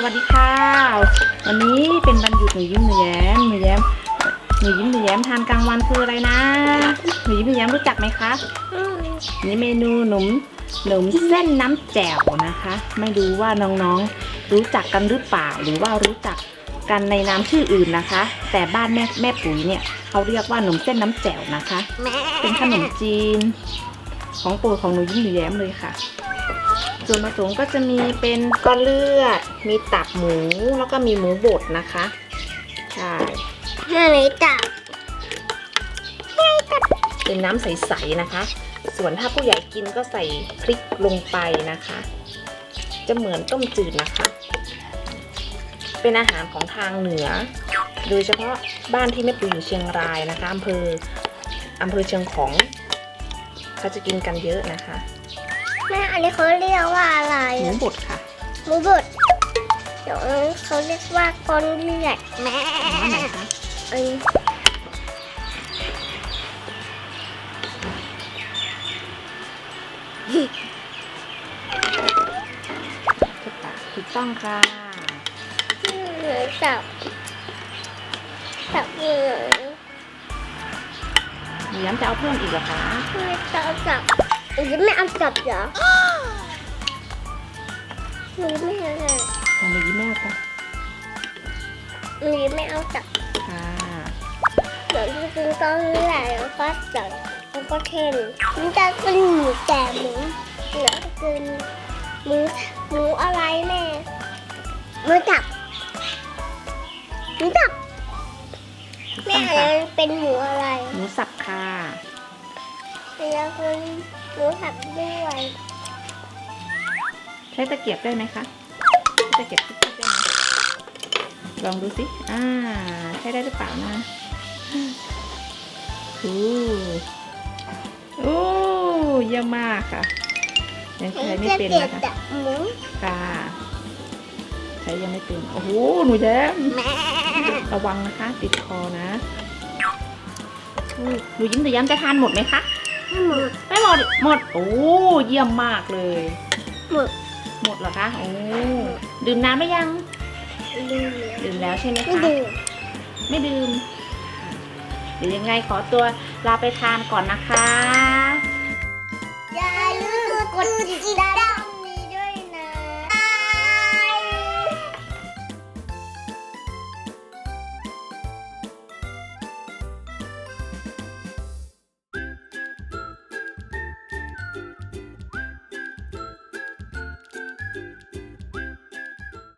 สวัสดีค่ะ วันนี้เป็นวันหยุดหนูยิ้มหนูแย้มหนูแย้มหนูยิ้มหนูแย้มทานกลางวันคืออะไรนะหนูยิ้มหนูแย้มรู้จักไหมคะนี่เมนูหนุ่มหนุ่มเส้นน้ำแจ่วนะคะ ไม่รู้ว่าน้องๆรู้จักกันหรือเปล่าหรือว่ารู้จักกันในนามชื่ออื่นนะคะ แต่บ้านแม่แม่ปุ๋ยเนี่ยเขาเรียกว่าหนุ่มเส้นน้ำแจ่วนะคะ เป็นขนมจีน ของโปรดของหนูยิ้มหนูแย้มเลยค่ะ ส่วนผสมก็จะมีเป็นก้อนเลือด มีตับหมู แล้วก็มีหมูบดนะคะ ใช่ห้าไหนจับ เป็นน้ำใสๆนะคะ ส่วนถ้าผู้ใหญ่กินก็ใส่พริกลงไปนะคะ จะเหมือนต้มจืดนะคะ เป็นอาหารของทางเหนือ โดยเฉพาะบ้านที่แม่ปุ๋ยอยู่เชียงรายนะคะอำเภออำเภอเชียงของเขาจะกินกันเยอะนะคะ แม่อันนี้เขาเรียกว่าอะไรหมูอะบดค่ะหมูบดเดี๋ยวเขาเรียกว่าก้อนเลือดแม่อันไหนคะอันนี้ถูกต้องค่ะเหนือจับจับเหนือหนูย้ำจะเอาเพิ่มอีกเหรอคะไม่จับจับ หรือไม่เอาจับเหรอหรือไม่เอาลองดูยิ้มแม่ค่ะหรือไม่เอาจับค่ะเดี๋ยวจะกินก้อนเลือดแล้วก็จับแล้วก็เทนมันจะเป็นหมูแต่หมูเหลือกินหมูหมูอะไรแม่หมูจับหมูจับถูกแม่ต้องอันค่ะนั้นเป็นหมูอะไร หมูสับค่ะแล้วเป็นหมูสับด้วยใช้ตะเกียบได้ไหมคะใช้ตะเกียบทุบๆได้ไหมลองดูสิอ่า ใช้ได้หรือเปล่านะอู้อู้เยี่ยมมากค่ะ ยังใช้ไม่เป็นจะนะคะจับหมูค่ะใช้ยังไม่เป็นโอ้โหหนูแย้มแม่ระวังนะคะ ติดคอนะอุ้ยหนูยิ้มหนูย้ำจะทานหมดไหมคะ หมูไม่หมดหมด โอ้เยี่ยมมากเลย หมูหมดเหรอคะโอ้ดื่มน้ำไหมยัง ลืมดื่มแล้วใช่ไหมไม่คะดื่มไม่ดื่มเดี๋ยวยังไงขอตัวลาไปทานก่อนนะคะ อย่าลืมกดติดตาม